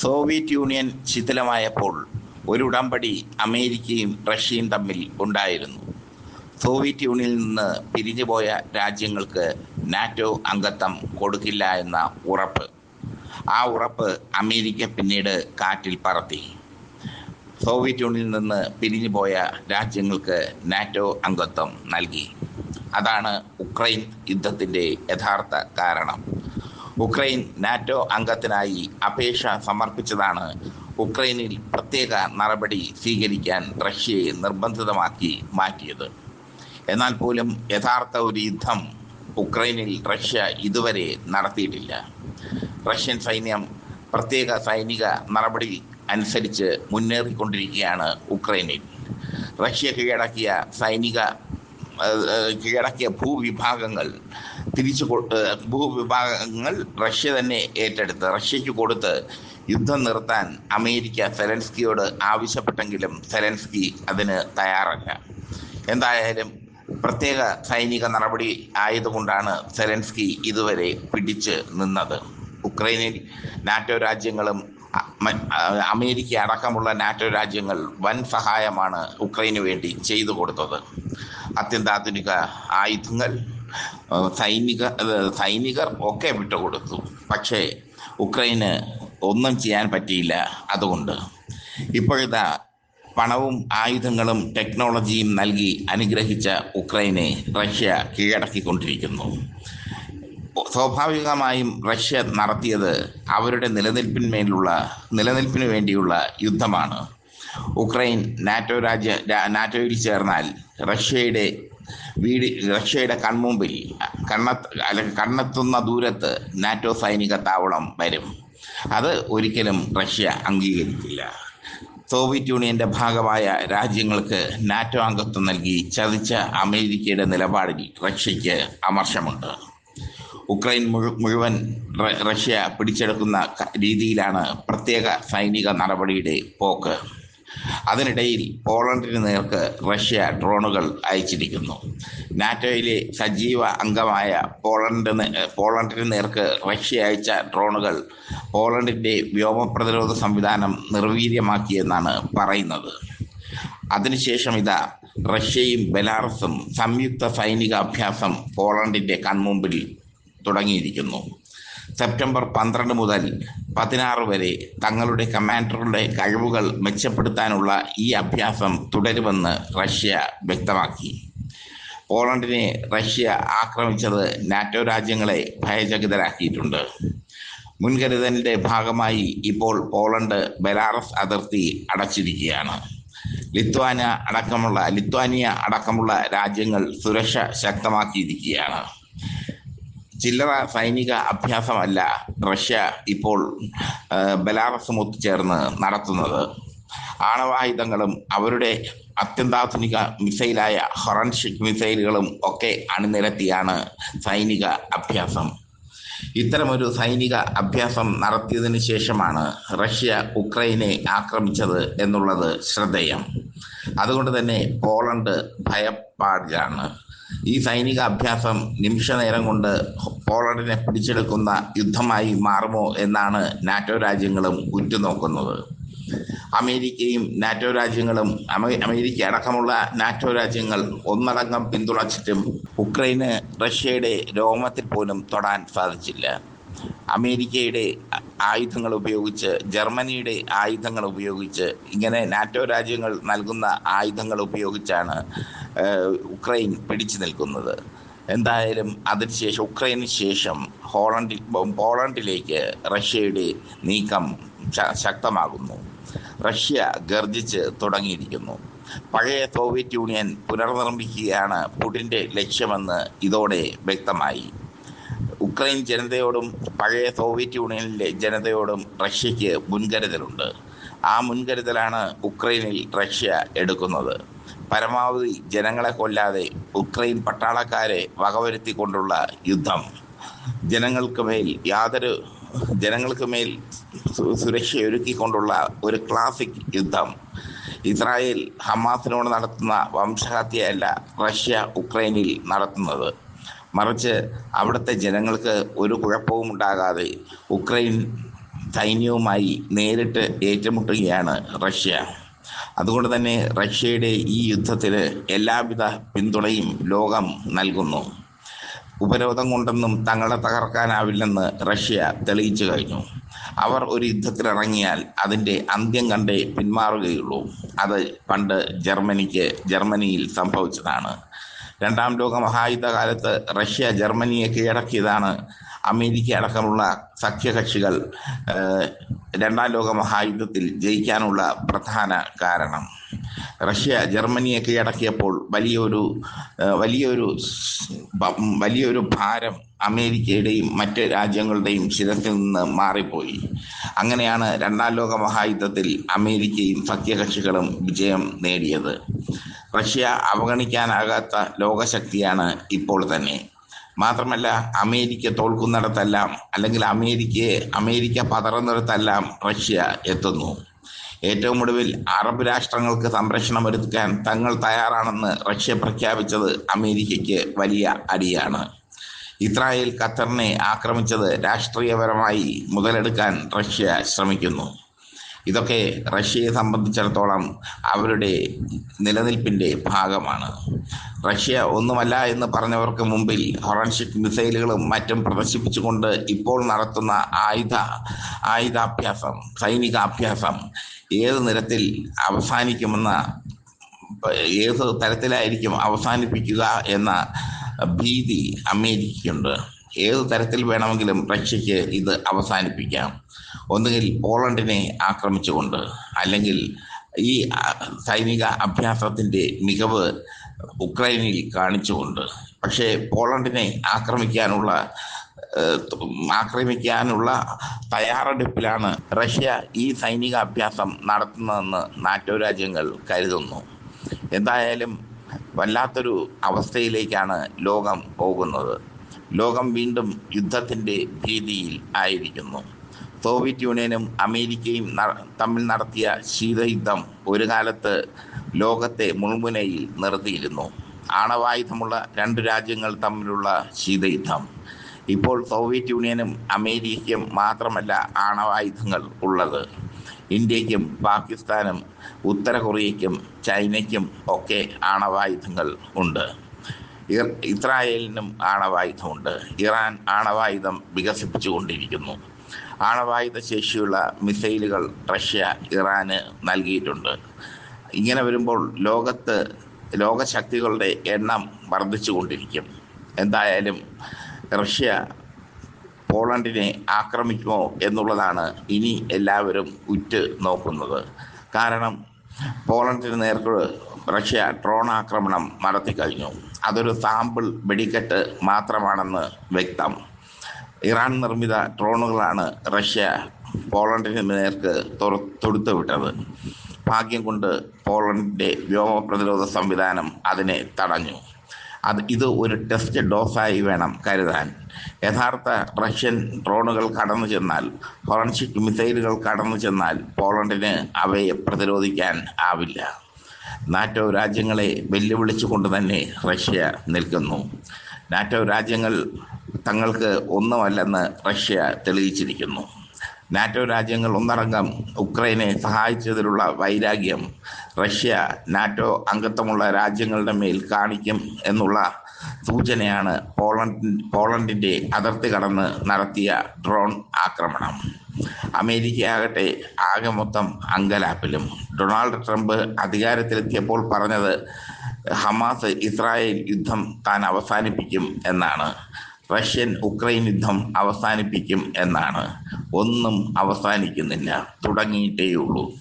Soviet union ശിഥിലമായപ്പോൾ ഒരു ഉടമ്പടി അമേരിക്കയും റഷ്യയും തമ്മിൽ ഉണ്ടായിരുന്നു. സോവിയറ്റ് യൂണിയനിൽ നിന്ന് പിരിഞ്ഞുപോയ രാജ്യങ്ങൾക്ക് നാറ്റോ അംഗത്വം കൊടുക്കില്ല എന്ന ഉറപ്പ്. ആ ഉറപ്പ് അമേരിക്ക പിന്നീട് കാറ്റിൽ പറത്തി. സോവിയറ്റ് യൂണിയനിൽ നിന്ന് പിരിഞ്ഞുപോയ രാജ്യങ്ങൾക്ക് നാറ്റോ അംഗത്വം നൽകി. അതാണ് ഉക്രൈൻ യുദ്ധത്തിന്റെ യഥാർത്ഥ കാരണം. ഉക്രൈൻ നാറ്റോ അംഗത്തിനായി അപേക്ഷ സമർപ്പിച്ചതാണ്. ഉക്രൈനിൽ പ്രത്യേക നടപടി സ്വീകരിക്കാൻ റഷ്യയെ നിർബന്ധിതമാക്കി മാറ്റിയത്. എന്നാൽ പോലും യഥാർത്ഥ ഒരു യുദ്ധം ഉക്രൈനിൽ റഷ്യ ഇതുവരെ നടത്തിയിട്ടില്ല. റഷ്യൻ സൈന്യം പ്രത്യേക സൈനിക നടപടി അനുസരിച്ച് മുന്നേറിക്കൊണ്ടിരിക്കുകയാണ് ഉക്രൈനിൽ. റഷ്യ കീഴടക്കിയ സൈനിക കീഴടക്കിയ ഭൂവിഭാഗങ്ങൾ തിരിച്ചു ഭൂവിഭാഗങ്ങൾ റഷ്യ തന്നെ ഏറ്റെടുത്ത് റഷ്യയ്ക്ക് കൊടുത്ത് യുദ്ധം നിർത്താൻ അമേരിക്ക സെലൻസ്കിയോട് ആവശ്യപ്പെട്ടെങ്കിലും സെലൻസ്കി അതിന് തയ്യാറല്ല. എന്തായാലും പ്രത്യേക സൈനിക നടപടി ആയതുകൊണ്ടാണ് സെലൻസ്കി ഇതുവരെ പിടിച്ച് നിന്നത്. ഉക്രൈനിൽ നാറ്റോ രാജ്യങ്ങളും അമേരിക്ക അടക്കമുള്ള നാറ്റോ രാജ്യങ്ങൾ വൻ സഹായമാണ് ഉക്രൈന് വേണ്ടി ചെയ്തു കൊടുത്തത്. അത്യന്താധുനിക ആയുധങ്ങൾ സൈനിക സൈനികർ ഒക്കെ വിട്ടുകൊടുത്തു. പക്ഷേ ഉക്രൈന് ഒന്നും ചെയ്യാൻ പറ്റിയില്ല അതുകൊണ്ട്. ഇപ്പോഴത്തെ പണവും ആയുധങ്ങളും ടെക്നോളജിയും നൽകി അനുഗ്രഹിച്ച ഉക്രൈനെ റഷ്യ കീഴടക്കിക്കൊണ്ടിരിക്കുന്നു. സ്വാഭാവികമായും റഷ്യ നടത്തിയത് അവരുടെ നിലനിൽപ്പിന്മേലുള്ള നിലനിൽപ്പിന് വേണ്ടിയുള്ള യുദ്ധമാണ്. ഉക്രൈൻ നാറ്റോ രാജ്യ നാറ്റോയിൽ ചേർന്നാൽ റഷ്യയുടെ വീട് റഷ്യയുടെ കൺമുമ്പിൽ കണ്ണത്ത് അല്ലെങ്കിൽ കണ്ണെത്തുന്ന ദൂരത്ത് നാറ്റോ സൈനിക താവളം വരും. അത് ഒരിക്കലും റഷ്യ അംഗീകരിക്കില്ല. സോവിയറ്റ് യൂണിയന്റെ ഭാഗമായ രാജ്യങ്ങൾക്ക് നാറ്റോ അംഗത്വം നൽകി ചതിച്ച അമേരിക്കയുടെ നിലപാടിൽ റഷ്യയ്ക്ക് അമർഷമുണ്ട്. ഉക്രൈൻ മുഴു- മുഴുവൻ റഷ്യ പിടിച്ചെടുക്കുന്ന രീതിയിലാണ് പ്രത്യേക സൈനിക നടപടിയുടെ പോക്ക്. അതിനിടയിൽ പോളണ്ടിന് നേർക്ക് റഷ്യ ഡ്രോണുകൾ അയച്ചിരിക്കുന്നു. നാറ്റോയിലെ സജീവ അംഗമായ പോളണ്ടിന് പോളണ്ടിന് നേർക്ക് റഷ്യ അയച്ച ഡ്രോണുകൾ പോളണ്ടിന്റെ വ്യോമ പ്രതിരോധ സംവിധാനം നിർവീര്യമാക്കിയെന്നാണ് പറയുന്നത്. അതിനുശേഷം ഇതാ റഷ്യയും ബെലാറസും സംയുക്ത സൈനിക അഭ്യാസം പോളണ്ടിന്റെ കൺമുമ്പിൽ തുടങ്ങിയിരിക്കുന്നു. സെപ്റ്റംബർ പന്ത്രണ്ട് മുതൽ പതിനാറ് വരെ തങ്ങളുടെ കമാൻഡറുടെ കഴിവുകൾ മെച്ചപ്പെടുത്താനുള്ള ഈ അഭ്യാസം തുടരുമെന്ന് റഷ്യ വ്യക്തമാക്കി. പോളണ്ടിനെ റഷ്യ ആക്രമിച്ചത് നാറ്റോ രാജ്യങ്ങളെ ഭയചകിതരാക്കിയിട്ടുണ്ട്. മുൻകരുതലിന്റെ ഭാഗമായി ഇപ്പോൾ പോളണ്ട് ബെലാറസ് അതിർത്തി അടച്ചിരിക്കുകയാണ്. ലിത്വാന അടക്കമുള്ള ലിത്വാനിയ അടക്കമുള്ള രാജ്യങ്ങൾ സുരക്ഷ ശക്തമാക്കിയിരിക്കുകയാണ്. ചില്ലറ സൈനിക അഭ്യാസമല്ല റഷ്യ ഇപ്പോൾ ബലാറസും ഒത്തുചേർന്ന് നടത്തുന്നത്. ആണവായുധങ്ങളും അവരുടെ അത്യന്താധുനിക മിസൈലായ ഹൊറൻഷിക് മിസൈലുകളും ഒക്കെ അണിനിരത്തിയാണ് സൈനിക അഭ്യാസം. ഇത്തരമൊരു സൈനിക അഭ്യാസം നടത്തിയതിനു ശേഷമാണ് റഷ്യ ഉക്രൈനെ ആക്രമിച്ചത് എന്നുള്ളത് ശ്രദ്ധേയം. അതുകൊണ്ട് തന്നെ പോളണ്ട് ഭയപ്പാടിലാണ്. ഈ സൈനിക അഭ്യാസം നിമിഷ നേരം കൊണ്ട് പോളണ്ടിനെ പിടിച്ചെടുക്കുന്ന യുദ്ധമായി മാറുമോ എന്നാണ് നാറ്റോ രാജ്യങ്ങളും ഉറ്റുനോക്കുന്നത്. അമേരിക്കയും നാറ്റോ രാജ്യങ്ങളും അമേ- അമേരിക്ക അടക്കമുള്ള നാറ്റോ രാജ്യങ്ങൾ ഒന്നടങ്കം പിന്തുണച്ചിട്ടും ഉക്രൈന് റഷ്യയുടെ രോമത്തിൽ പോലും തൊടാൻ സാധിച്ചില്ല. അമേരിക്കയുടെ ആയുധങ്ങൾ ഉപയോഗിച്ച് ജർമ്മനിയുടെ ആയുധങ്ങൾ ഉപയോഗിച്ച് ഇങ്ങനെ നാറ്റോ രാജ്യങ്ങൾ നൽകുന്ന ആയുധങ്ങൾ ഉപയോഗിച്ചാണ് ഉക്രൈൻ പിടിച്ചു നിൽക്കുന്നത്. എന്തായാലും അതിനുശേഷം ഉക്രൈന് ശേഷം ഹോളണ്ടിൽ പോളണ്ടിലേക്ക് റഷ്യയുടെ നീക്കം ശക്തമാകുന്നു. റഷ്യ ഗർജിച്ച് തുടങ്ങിയിരിക്കുന്നു. പഴയ സോവിയറ്റ് യൂണിയൻ പുനർനിർമ്മിക്കുകയാണ് പുടിന്റെ ലക്ഷ്യമെന്ന് ഇതോടെ വ്യക്തമായി. ഉക്രൈൻ ജനതയോടും പഴയ സോവിയറ്റ് യൂണിയനിലെ ജനതയോടും റഷ്യയ്ക്ക് മുൻകരുതലുണ്ട്. ആ മുൻകരുതലാണ് ഉക്രൈനിൽ റഷ്യ എടുക്കുന്നത്. പരമാവധി ജനങ്ങളെ കൊല്ലാതെ ഉക്രൈൻ പട്ടാളക്കാരെ വകവരുത്തിക്കൊണ്ടുള്ള യുദ്ധം. ജനങ്ങൾക്ക് മേൽ യാതൊരു ജനങ്ങൾക്ക് മേൽ സുരക്ഷയൊരുക്കിക്കൊണ്ടുള്ള ഒരു ക്ലാസിക് യുദ്ധം. ഇസ്രായേൽ ഹമാസിനോട് നടത്തുന്ന വംശഹത്യയല്ല റഷ്യ ഉക്രൈനിൽ നടത്തുന്നത്. മറിച്ച് അവിടുത്തെ ജനങ്ങൾക്ക് ഒരു കുഴപ്പവും ഉണ്ടാകാതെ ഉക്രൈൻ സൈന്യവുമായി നേരിട്ട് ഏറ്റുമുട്ടുകയാണ് റഷ്യ. അതുകൊണ്ട് തന്നെ റഷ്യയുടെ ഈ യുദ്ധത്തിന് എല്ലാവിധ പിന്തുണയും ലോകം നൽകുന്നു. ഉപരോധം കൊണ്ടൊന്നും തങ്ങളെ തകർക്കാനാവില്ലെന്ന് റഷ്യ തെളിയിച്ചു കഴിഞ്ഞു. അവർ ഒരു യുദ്ധത്തിലിറങ്ങിയാൽ അതിന്റെ അന്ത്യം കണ്ടേ പിന്മാറുകയുള്ളൂ. അത് പണ്ട് ജർമ്മനിക്ക് ജർമ്മനിയിൽ സംഭവിച്ചതാണ്. രണ്ടാം ലോക മഹായുദ്ധകാലത്ത് റഷ്യ ജർമ്മനിയെ കീഴടക്കിയതാണ് അമേരിക്ക അടക്കമുള്ള സഖ്യകക്ഷികൾ രണ്ടാം ലോക മഹായുദ്ധത്തിൽ ജയിക്കാനുള്ള പ്രധാന കാരണം. റഷ്യ ജർമ്മനിയെ കീഴടക്കിയപ്പോൾ വലിയൊരു വലിയൊരു വലിയൊരു ഭാരം അമേരിക്കയുടെയും മറ്റ് രാജ്യങ്ങളുടെയും ശിരത്തിൽ നിന്ന് മാറിപ്പോയി. അങ്ങനെയാണ് രണ്ടാം ലോക മഹായുദ്ധത്തിൽ അമേരിക്കയും സഖ്യകക്ഷികളും വിജയം നേടിയത്. റഷ്യ അവഗണിക്കാനാകാത്ത ലോകശക്തിയാണ് ഇപ്പോൾ തന്നെ. മാത്രമല്ല അമേരിക്ക തോൽക്കുന്നിടത്തെല്ലാം അല്ലെങ്കിൽ അമേരിക്കയെ അമേരിക്ക പതറുന്നിടത്തെല്ലാം റഷ്യ എത്തുന്നു. ഏറ്റവും ഒടുവിൽ അറബ് രാഷ്ട്രങ്ങൾക്ക് സംരക്ഷണം ഒരുക്കാൻ തങ്ങൾ തയ്യാറാണെന്ന് റഷ്യ പ്രഖ്യാപിച്ചത് അമേരിക്കയ്ക്ക് വലിയ അടിയാണ്. ഇസ്രായേൽ ഖത്തറിനെ ആക്രമിച്ചത് രാഷ്ട്രീയപരമായി മുതലെടുക്കാൻ റഷ്യ ശ്രമിക്കുന്നു. ഇതൊക്കെ റഷ്യയെ സംബന്ധിച്ചിടത്തോളം അവരുടെ നിലനിൽപ്പിന്റെ ഭാഗമാണ്. റഷ്യ ഒന്നുമല്ല എന്ന് പറഞ്ഞവർക്ക് മുമ്പിൽ ഹൊറൻഷിക് മിസൈലുകളും മറ്റും പ്രദർശിപ്പിച്ചുകൊണ്ട് ഇപ്പോൾ നടത്തുന്ന ആയുധ ആയുധാഭ്യാസം സൈനികാഭ്യാസം ഏത് നിരത്തിൽ അവസാനിക്കുമെന്ന ഏത് തരത്തിലായിരിക്കും അവസാനിപ്പിക്കുക എന്ന ഭീതി അമേരിക്കയ്ക്കുണ്ട്. ഏത് തരത്തിൽ വേണമെങ്കിലും റഷ്യയ്ക്ക് ഇത് അവസാനിപ്പിക്കാം. ഒന്നുകിൽ പോളണ്ടിനെ ആക്രമിച്ചുകൊണ്ട് അല്ലെങ്കിൽ ഈ സൈനിക അഭ്യാസത്തിന്റെ മികവ് ഉക്രൈനിൽ കാണിച്ചുകൊണ്ട്. പക്ഷേ പോളണ്ടിനെ ആക്രമിക്കാനുള്ള ആക്രമിക്കാനുള്ള തയ്യാറെടുപ്പിലാണ് റഷ്യ ഈ സൈനിക അഭ്യാസം നടത്തുന്നതെന്ന് നാറ്റോ രാജ്യങ്ങൾ കരുതുന്നു. എന്തായാലും വല്ലാത്തൊരു അവസ്ഥയിലേക്കാണ് ലോകം പോകുന്നത്. ലോകം വീണ്ടും യുദ്ധത്തിന്റെ ഭീതിയിൽ ആയിരിക്കുന്നു. സോവിയറ്റ് യൂണിയനും അമേരിക്കയും തമ്മിൽ നടത്തിയ ശീതയുദ്ധം ഒരു കാലത്ത് ലോകത്തെ മുൾമുനയിൽ നിർത്തിയിരുന്നു. ആണവായുധമുള്ള രണ്ട് രാജ്യങ്ങൾ തമ്മിലുള്ള ശീതയുദ്ധം. ഇപ്പോൾ സോവിയറ്റ് യൂണിയനും അമേരിക്കയും മാത്രമല്ല ആണവായുധങ്ങൾ ഉള്ളത്. ഇന്ത്യക്കും പാകിസ്ഥാനും ഉത്തര കൊറിയയ്ക്കും ചൈനയ്ക്കും ഒക്കെ ആണവായുധങ്ങൾ ഉണ്ട്. ഇസ്രായേലിനും ആണവായുധമുണ്ട്. ഇറാൻ ആണവായുധം വികസിപ്പിച്ചുകൊണ്ടിരിക്കുന്നു. ആണവായുധ ശേഷിയുള്ള മിസൈലുകൾ റഷ്യ ഇറാന് നൽകിയിട്ടുണ്ട്. ഇങ്ങനെ വരുമ്പോൾ ലോകത്ത് ലോകശക്തികളുടെ എണ്ണം വർദ്ധിച്ചുകൊണ്ടിരിക്കും എന്തായാലും റഷ്യ പോളണ്ടിനെ ആക്രമിക്കുമോ എന്നുള്ളതാണ് ഇനി എല്ലാവരും ഉറ്റ് നോക്കുന്നത്. കാരണം പോളണ്ടിന് നേർക്ക് റഷ്യ ഡ്രോൺ ആക്രമണം നടത്തിക്കഴിഞ്ഞു. അതൊരു സാമ്പിൾ വെടിക്കെട്ട് മാത്രമാണെന്ന് വ്യക്തം. ഇറാൻ നിർമ്മിത ഡ്രോണുകളാണ് റഷ്യ പോളണ്ടിന് നേർക്ക് തൊടുത്തു വിട്ടത്. ഭാഗ്യം കൊണ്ട് പോളണ്ടിന്റെ വ്യോമ പ്രതിരോധ സംവിധാനം അതിനെ തടഞ്ഞു. അത് ഇത് ഒരു ടെസ്റ്റ് ഡോസായി വേണം കരുതാൻ. യഥാർത്ഥ റഷ്യൻ ഡ്രോണുകൾ കടന്നു ചെന്നാൽ ഫോറൻസിക് മിസൈലുകൾ കടന്നു ചെന്നാൽ പോളണ്ടിന് അവയെ പ്രതിരോധിക്കാൻ ആവില്ല. നാറ്റോ രാജ്യങ്ങളെ വെല്ലുവിളിച്ചുകൊണ്ട് തന്നെ റഷ്യ നിൽക്കുന്നു. നാറ്റോ രാജ്യങ്ങൾ തങ്ങൾക്ക് ഒന്നുമല്ലെന്ന് റഷ്യ തെളിയിച്ചിരിക്കുന്നു. നാറ്റോ രാജ്യങ്ങൾ ഒന്നടങ്കം ഉക്രൈനെ സഹായിച്ചതിലുള്ള വൈരാഗ്യം റഷ്യ നാറ്റോ അംഗത്വമുള്ള രാജ്യങ്ങളുടെ മേൽ കാണിക്കും എന്നുള്ള സൂചനയാണ് പോളണ്ട് പോളണ്ടിന്റെ അതിർത്തി കടന്ന് നടത്തിയ ഡ്രോൺ ആക്രമണം. അമേരിക്കയാകട്ടെ ആകെ മൊത്തം അങ്കലാപ്പിലും. ഡൊണാൾഡ് ട്രംപ് അധികാരത്തിലെത്തിയപ്പോൾ പറഞ്ഞത് ഹമാസ് ഇസ്രായേൽ യുദ്ധം താൻ അവസാനിപ്പിക്കും എന്നാണ്. റഷ്യൻ ഉക്രൈൻ യുദ്ധം അവസാനിപ്പിക്കും എന്നാണ്. ഒന്നും അവസാനിക്കുന്നില്ല. തുടങ്ങിയിട്ടേയുള്ളൂ.